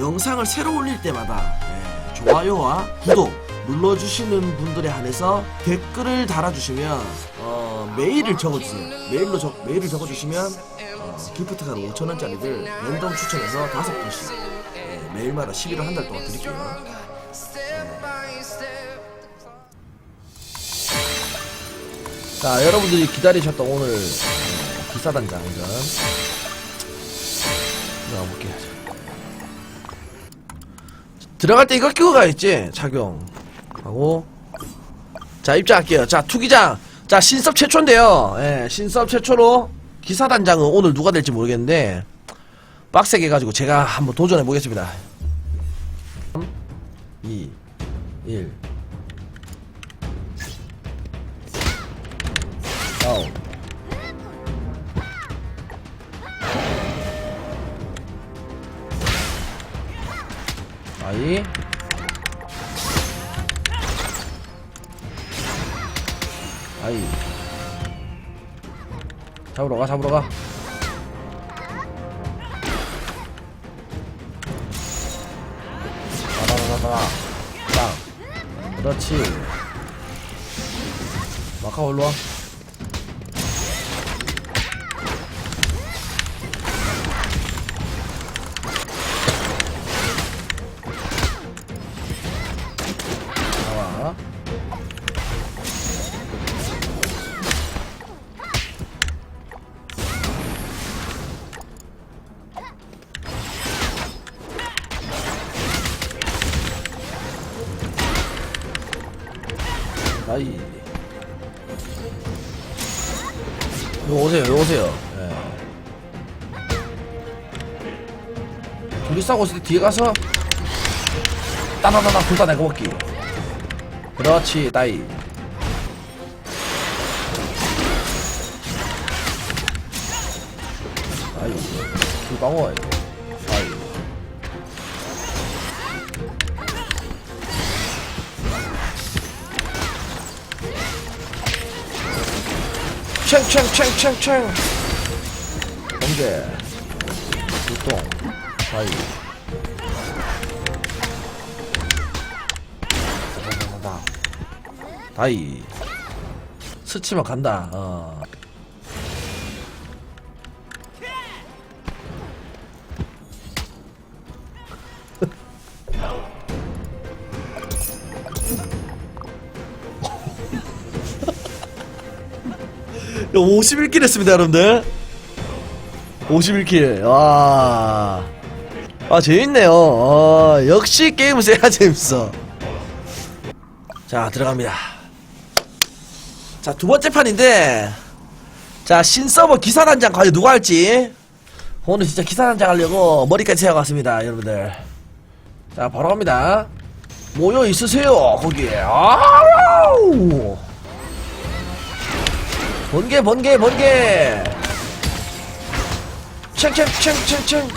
영상을 새로 올릴 때마다 예, 좋아요와 구독 눌러주시는 분들에 한해서 댓글을 달아주시면 어, 메일을 적어주세요. 메일로 적, 메일을 적어주시면 어, 기프트카드 5천원짜리를 랜덤 추천해서 다섯 분씩 예, 매일마다 11월 한 달 동안 드릴게요. 자 여러분들이 기다리셨던 오늘 어, 기사단장전 들어가 볼게요 들어갈 때 이거 끼고 가야지 착용 하고. 자 입장할게요. 자 투기장 자 신섭 최초인데요. 예 신섭 최초로 기사단장은 오늘 누가 될지 모르겠는데 빡세게 해가지고 제가 한번 도전해 보겠습니다. 3 2 1 아이. 아이. 잡으러 가 잡으러 가. 따다다다다 땅 그렇지. 마카 나와 요 오세요 요 오세요. 예. 둘이 싸우고 있을 때 뒤에 가서 따다다다 불다 내고 먹기. 그렇지 따이 아이 불방어 챙챙챙챙챙 불똥 아이 다다다다. 다이 스치면 간다 어. 51킬 했습니다 여러분들. 51킬. 와. 아 재밌네요. 어, 역시 게임은 세야 재밌어. 자 들어갑니다. 자 두번째 판인데. 자 신서버 기사 단장 과연 누가 할지. 오늘 진짜 기사 단장 하려고 머리까지 세워갔습니다 여러분들. 자 바로 갑니다. 모여 있으세요 거기에. 아우 번개 번개 번개 챙챙챙챙챙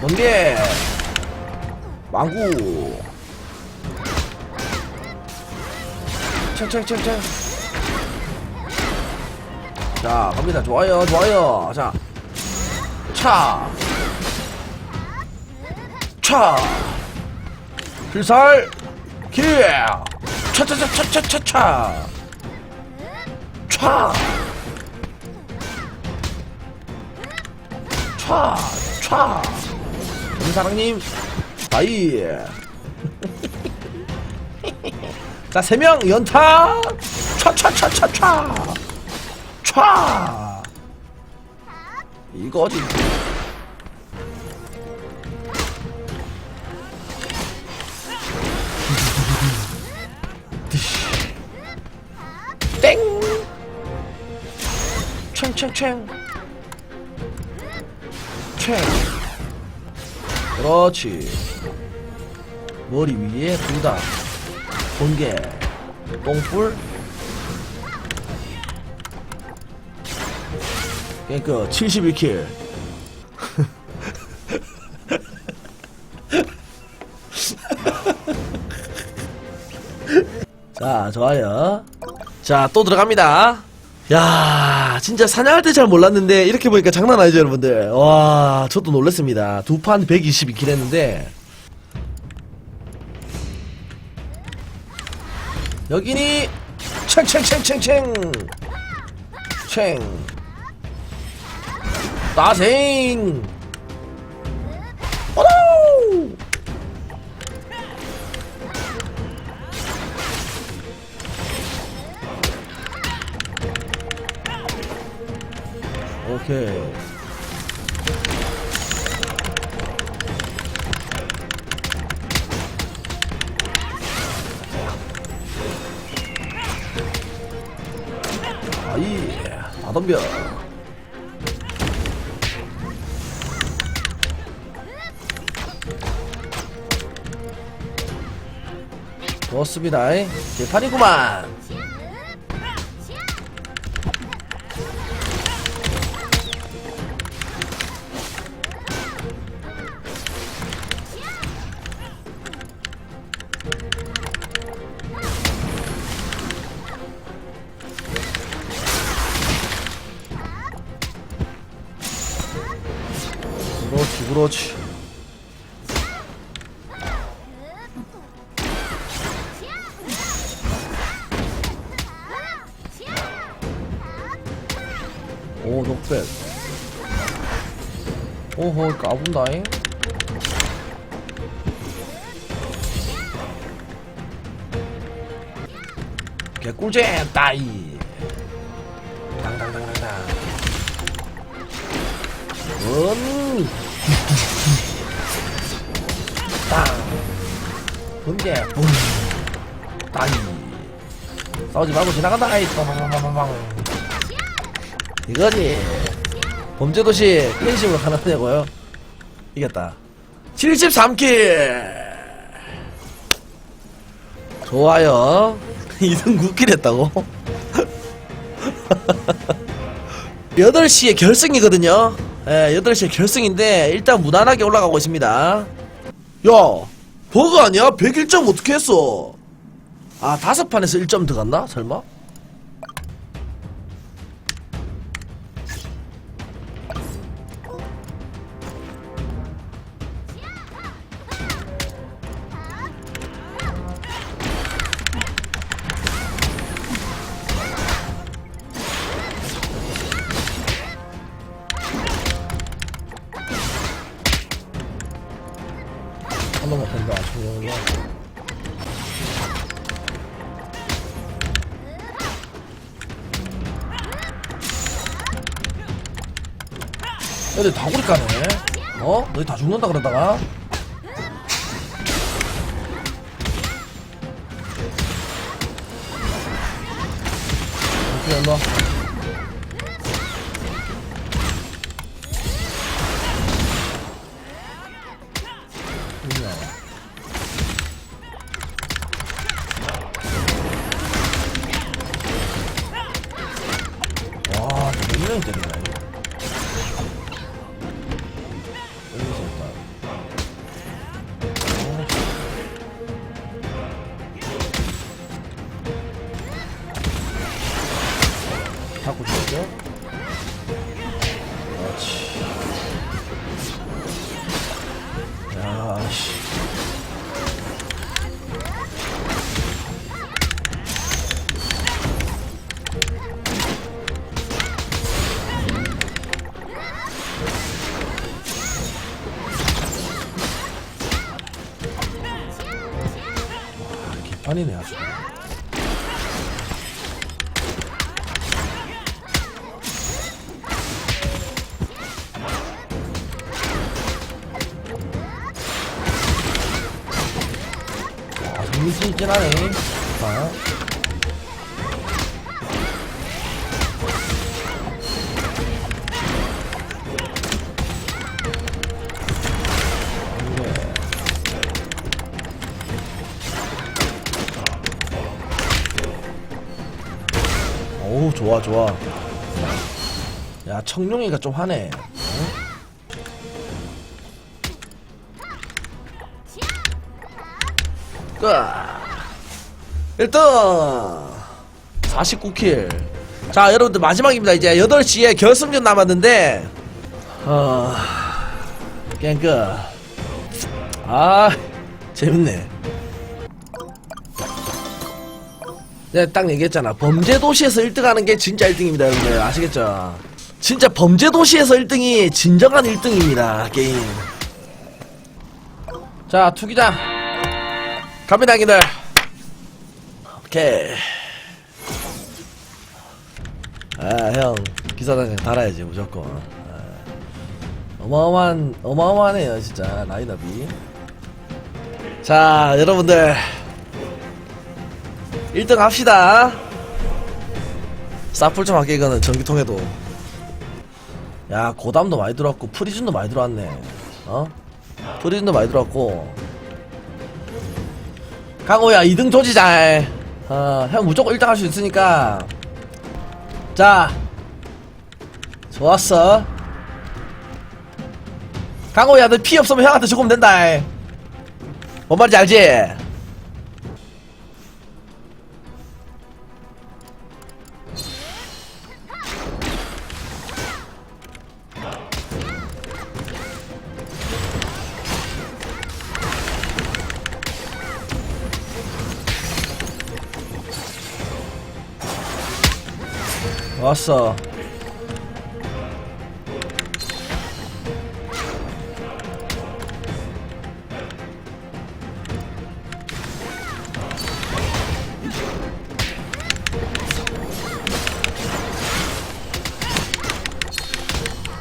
번개 망구 챙챙챙챙 자 갑니다 좋아요 좋아요 자 차. 차. 필살. 킬. 차차차차차차차. 차. 차. 차. 사랑님. 다이. 자, 세 명 연타. 차차차차차. 차. 이거지. 챙챙챙. 챙. 그렇지. 머리 위에 두다. 번개. 똥불. 그러니까 71킬. 자, 좋아요. 자, 또 들어갑니다. 야, 야, 진짜 사냥할 때 잘 몰랐는데, 이렇게 보니까 장난 아니죠, 여러분들? 와, 저도 놀랐습니다. 두 판 122킬 했는데, 여기니, 챙챙챙챙챙! 챙! 따생! 오케이. 아이, 다 덤벼. 좋습니다. 개판이구만. 그렇지. 오, 녹백. 오호, 까분다잉. 개꿀잼 따이. 당당당당당. 음. 땅. 번개. 뿡. 따이. 싸우지 말고 지나간다. 아이. 빵빵빵빵빵. 이거지. 범죄도시 팬심으로 가능하냐고요? 이겼다. 73킬! 좋아요. 2등 9킬 했다고? 8시에 결승이거든요. 예, 8시에 결승인데, 일단 무난하게 올라가고 있습니다. 야, 버그 아니야? 101점 어떻게 했어? 아, 다섯 판에서 1점 들어갔나? 설마? 애들 다구리 까네. 어? 너희 다 죽는다 그러다가? 오케이, 일로 와. 개판이네 아주 와 재밌긴 있긴 하네 좋아 좋아. 야 청룡이가 좀 하네 응? 끝 1등 49킬. 자 여러분들 마지막입니다. 이제 8시에 결승전 남았는데 어... 아 재밌네 내가 딱 얘기했잖아. 범죄 도시에서 1등하는 게 진짜 1등입니다 여러분들. 아시겠죠? 진짜 범죄 도시에서 1등이 진정한 1등입니다 게임. 자 투기장 갑니다 형님들. 오케이. 아 형. 기사단장 달아야지 무조건. 아, 어마어마한 어마어마하네요 진짜. 라인업이. 자 여러분들 1등 합시다. 사풀 좀 할게 이거는 전기통에도. 야 고담도 많이 들어왔고 프리즌도 많이 들어왔네. 어? 프리즌도 많이 들어왔고. 강호야 2등 조지자 어, 형 무조건 1등 할 수 있으니까. 자 좋았어. 강호야 너 피 없으면 형한테 죽으면 된다. 뭔 말인지 알지? 왔어.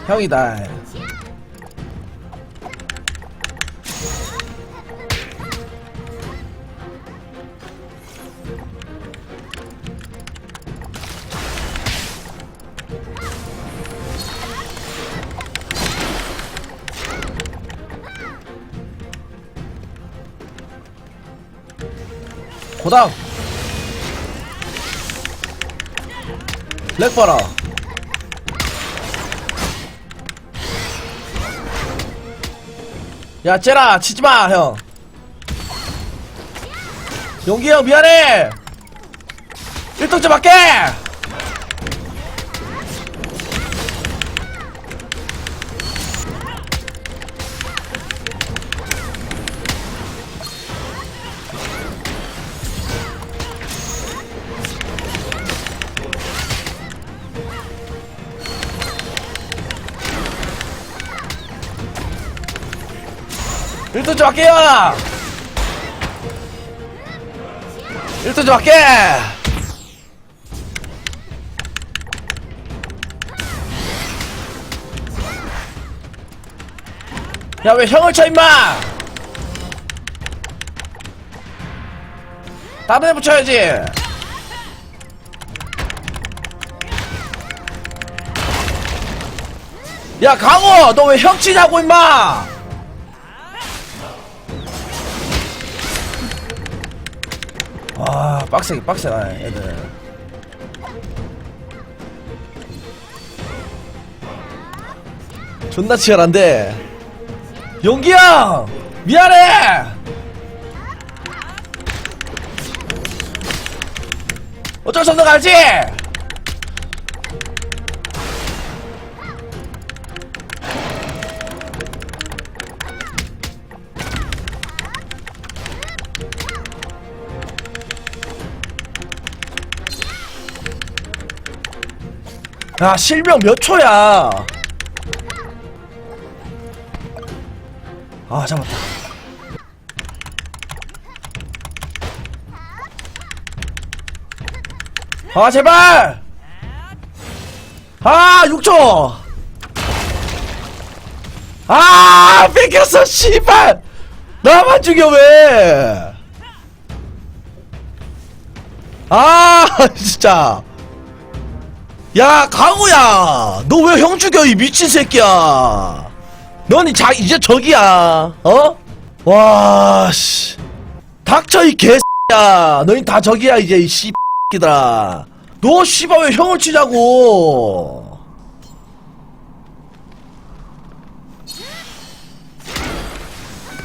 형이다 고당. 렉 봐라. 야 쟤라 치지마 형. 용기 형 미안해. 1등점 할게 일등 좀 할게요! 일등좀 할게! 야, 왜 형을 쳐, 임마! 다른 애 붙여야지! 야, 강호! 너 왜 형 치냐고, 임마! 와 빡세게 빡세다 애들. 존나 치열한데. 용기형! 미안해! 어쩔 수 없는 거 알지? 야 실명 몇 초야? 아 잡았다. 아 제발! 아 6초! 아 뺏겼어 씨발! 나만 죽여 왜? 아 진짜 야 강우야. 너 왜 형 죽여 이 미친 새끼야. 너니 자 이제 적이야. 어? 와씨. 닥쳐 이 개새야. 너희 다 적이야 이제 이 씨끼들아. 너 씨발 왜 형을 치자고.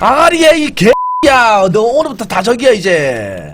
아가리야 이 개야. 너 오늘부터 다 적이야 이제